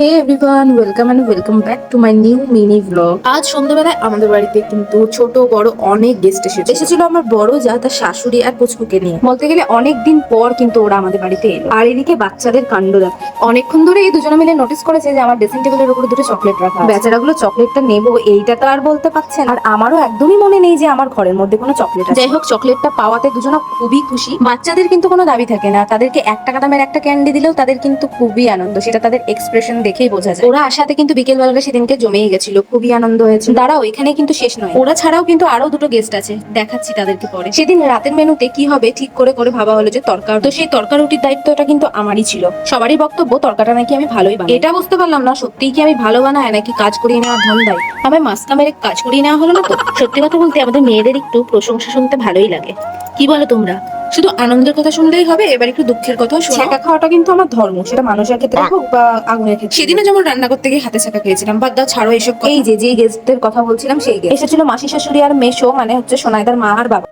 Hey everyone welcome and welcome back to my new mini blog আজ সন্ধ্যাবেলায় আমাদের বাড়িতে কিন্তু ছোট বড় অনেক গেস্ট এসেছে এসেছিল আমার বড় যা তার শাশুড়ি আর পুচকুকে নিয়ে। বলতে গেলে অনেক দিন পর কিন্তু ওরা আমাদের বাড়িতে এলো। আর এদিকে বাচ্চাদের কাণ্ড দেখ। অনেকক্ষণ ধরে এই দুজনে মিলে নোটিস করেছে যে আমার ড্রেসিং টেবিলের উপরে দুটো চকলেট রাখা বেচারাগুলো চকলেটটা নেব এইটা তো আর বলতে পারছে না। আর আমারও একদমই মনে নেই যে আমার ঘরের মধ্যে কোনো চকলেট আছে। যাই হোক চকলেটটা পাওয়াতে দুজনা খুবই খুশি। বাচ্চাদের কিন্তু কোনো দাবি থাকে না। তাদেরকে এক টাকা দামের একটা ক্যান্ডি দিলেও তাদের কিন্তু খুবই আনন্দ। সেটা তাদের এক্সপ্রেশন দেখেই বোঝা যায়। ওরা আসাতে কিন্তু বিকেল বেলাটা সেদিনকে জমেই গেছিল, খুবই আনন্দ হয়েছে দাঁড়াও এখানে কিন্তু শেষ নয়। ওরা ছাড়াও কিন্তু আরও দুটো গেস্ট আছে, দেখাচ্ছি তাদেরকে পরে। সেদিন রাতের মেনুতে কি হবে, ঠিক করে করে ভাবা হলো যে তরকার তো সেই তরকা রুটির দায়িত্বটা কিন্তু আমারই ছিল। সবারই বক্তব্য, তরকাটা নাকি আমি ভালোই বানাই। এটা বুঝতে পারলাম না, সত্যিই কি আমি ভালো বানাই নাকি কাজ করিয়ে নেওয়ার ধান্দায়? আমার মাস্কা মেরে কাজ করিয়ে নেওয়া হলো না তো? সত্যি কথা বলতে আমাদের মেয়েদের একটু প্রশংসা শুনতে ভালোই লাগে। কি বলো তোমরা? শুধু আনন্দের কথা শুনলেই হবে এবার একটু দুঃখের কথাও শোনো ছ্যাঁকা খাওয়াটা কিন্তু আমার ধর্ম সেটা মানুষের ক্ষেত্রে হোক বা আগুনের ক্ষেত্রে। সেদিনও যেমন রান্না করতে গিয়ে হাতে ছাকা খেয়েছিলাম বাদ দাও ছাড়ো এইসব এই যে যে গেস্টদের কথা বলছিলাম সেই গেস্ট এসেছিল মাসি শাশুড়ি আর মেশো মানে হচ্ছে সোনাইদার মা আর বাবা।